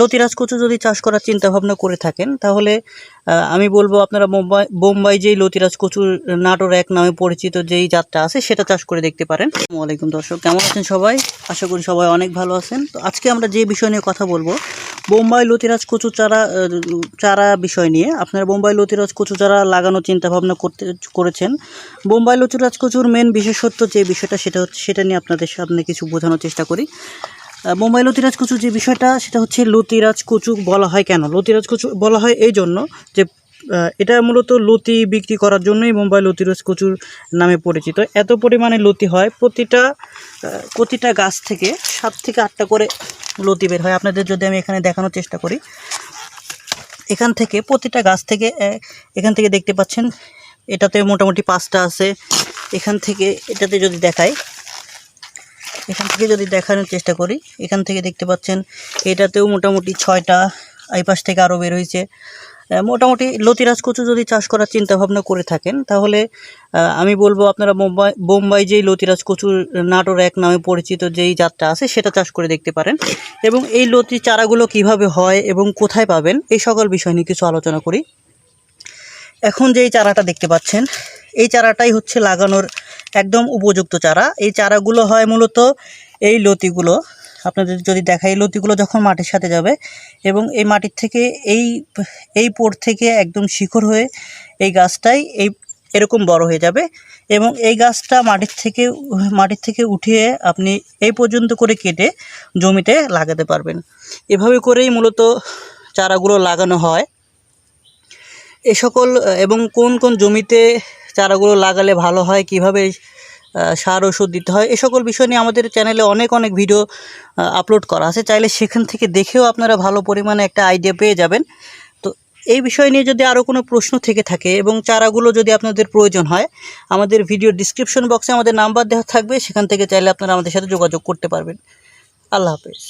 লতিরাজ কচু যদি চাষ করার চিন্তা ভাবনা করে থাকেন, তাহলে আমি বলব আপনারা মুম্বাই বোম্বাই যেই লতিরাজ কচুর নাটোর এক নামে পরিচিত যেই জাতটা আছে, সেটা চাষ করে দেখতে পারেন। আলাইকুম দর্শক, কেমন আছেন সবাই? আশা করি সবাই অনেক ভালো আছেন। তো আজকে আমরা যে বিষয় নিয়ে কথা বলব বোম্বাই লতিরাজ কচু চারা চারা বিষয় নিয়ে। আপনারা বোম্বাই লতিরাজ কচু চারা লাগানোর চিন্তা ভাবনা করতে, করেছেন। বোম্বাই লতিরাজ কচুর মেন বিশেষত্ব যে বিষয়টা, সেটা হচ্ছে, সেটা নিয়ে আপনাদের সামনে কিছু বোঝানোর চেষ্টা করি। বোম্বাই লতিরাজ কচু যে বিষয়টা, সেটা হচ্ছে লতিরাজ কচু বলা হয় কেন? লতিরাজ কচু বলা হয় এই জন্য যে এটা মূলত লতি বিক্রি করার জন্যই মুম্বাই লতিরাজ কচুর নামে পরিচিত। এত পরিমাণে লতি হয়, প্রতিটা প্রতিটা গাছ থেকে সাত থেকে আটটা করে লতি বের হয়। আপনাদের যদি আমি এখানে দেখানোর চেষ্টা করি, এখান থেকে প্রতিটা গাছ থেকে এখান থেকে দেখতে পাচ্ছেন, এটাতে মোটামুটি পাঁচটা আছে। এখান থেকে এটাতে যদি দেখাই এখান থেকে যদি দেখানোর চেষ্টা করি, এখান থেকে দেখতে পাচ্ছেন, এটাতেও মোটামুটি ছয়টা, এই পাশ থেকে আরও বের হয়েছে। মোটামুটি লতিরাজ কচু যদি চাষ করার চিন্তা ভাবনা করে থাকেন, তাহলে আমি বলব আপনারা মুম্বাই বোম্বাই যেই লতিরাজ কচুর নাটোর এক নামে পরিচিত যেই জাতটা আছে, সেটা চাষ করে দেখতে পারেন। এবং এই লতি চারাগুলো কীভাবে হয় এবং কোথায় পাবেন, এই সকল বিষয় নিয়ে কিছু আলোচনা করি। এখন যেই চারাটা দেখতে পাচ্ছেন, এই চারাটাই হচ্ছে লাগানোর একদম উপযুক্ত চারা। এই চারাগুলো হয় মূলত এই লতিগুলো। আপনাদের যদি দেখাই, এই লতিগুলো যখন মাটির সাথে যাবে এবং এই মাটির থেকে এই এই পোর থেকে একদম শিকড় হয়ে এই গাছটাই এই, এরকম বড় হয়ে যাবে এবং এই গাছটা মাটির থেকে মাটির থেকে উঠিয়ে আপনি এই পর্যন্ত করে কেটে জমিতে লাগাতে পারবেন। এভাবে করেই মূলত চারাগুলো লাগানো হয়। এ সকল, এবং কোন কোন জমিতে চারাগুলো লাগালে ভালো হয়, কীভাবে সার, ওষুধ দিতে হয় এ সকল বিষয় নিয়ে আমাদের চ্যানেলে অনেক অনেক ভিডিও আপলোড করা আছে। চাইলে সেখান থেকে দেখেও আপনারা ভালো পরিমাণে একটা আইডিয়া পেয়ে যাবেন। তো এই বিষয় নিয়ে যদি আরও কোনো প্রশ্ন থেকে থাকে এবং চারাগুলো যদি আপনাদের প্রয়োজন হয়, আমাদের ভিডিও ডিসক্রিপশন বক্সে আমাদের নাম্বার দেওয়া থাকবে। সেখান থেকে চাইলে আপনারা আমাদের সাথে যোগাযোগ করতে পারবেন। আল্লাহ হাফেজ।